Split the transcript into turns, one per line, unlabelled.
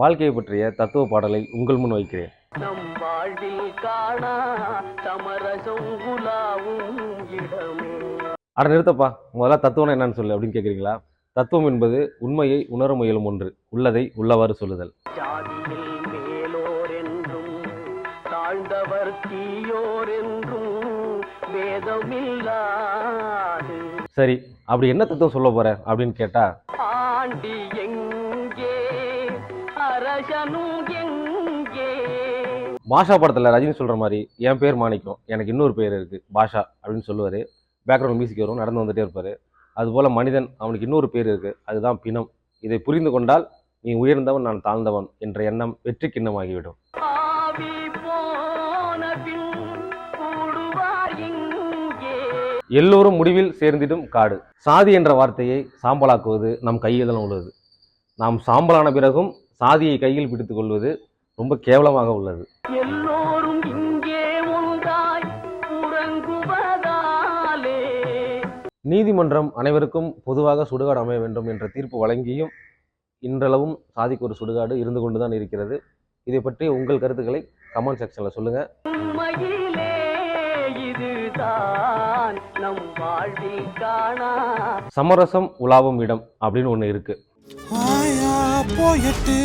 வாழ்க்கையை பற்றிய தத்துவ பாடலை உங்கள் முன் வைக்கிறேன்.
நம் வாழ்வில் காணா சமரசம் குலாவும் இடமே.
அட நிறுத்தப்பா முதல்ல தத்துவம் என்னன்னு சொல்லு அப்படின்னு கேட்குறீங்களா தத்துவம் என்பது உண்மையை உணர முயலும் ஒன்று உள்ளதை உள்ளவாறு சொல்லுதல்.
ஜாதியில் மேலோர் என்றும் தாழ்ந்தவர் தீயோர் என்றும் வேதமில்லாது.
சரி அப்படி என்ன தத்துவம் சொல்ல போற அப்படின்னு கேட்டா?
ஆண்டி எங்கே அரசனும் எங்கே
பாஷா படத்தில் ரஜினி சொல்ற மாதிரி என் பேர் மாணிக்கம் எனக்கு இன்னொரு பேர் இருக்கு பாஷா அப்படின்னு சொல்லுவாரு. பேக்ரவுண்ட் மியூசிக் வரும் நடந்து வந்துட்டே இருப்பாரு. அதுபோல மனிதன் அவனுக்கு இன்னொரு பேர் இருக்கு அதுதான் பிணம். இதை புரிந்து கொண்டால் நீ உயர்ந்தவன் நான் தாழ்ந்தவன் என்ற எண்ணம் வெற்றி கிண்ணமாகிவிடும் எல்லோரும் முடிவில் சேர்ந்திடும் காடு. சாதி என்ற வார்த்தையை சாம்பலாக்குவது நம் கையில் தான் உள்ளது நாம் சாம்பலான பிறகும் சாதியை கையில் பிடித்துக் கொள்வது ரொம்ப கேவலமாக உள்ளது.
எல்லோரும் இங்கே ஒன்றாய் உறங்குவதாலே.
நீதிமன்றம் அனைவருக்கும் பொதுவாக சுடுகாடு அமைய வேண்டும் என்ற தீர்ப்பு வழங்கியும் இன்றளவும் சாதிக்கு ஒரு சுடுகாடு இருந்து கொண்டுதான் இருக்கிறது. இதை பற்றி உங்கள் கருத்துக்களை கமெண்ட் செக்ஷன்ல சொல்லுங்க.
உண்மையிலே இதுதான் நம் வாழ்வில் காணா.
சமரசம் உலாவும் இடம் அப்படின்னு ஒன்று இருக்கு.
ஆயா போயிட்டு.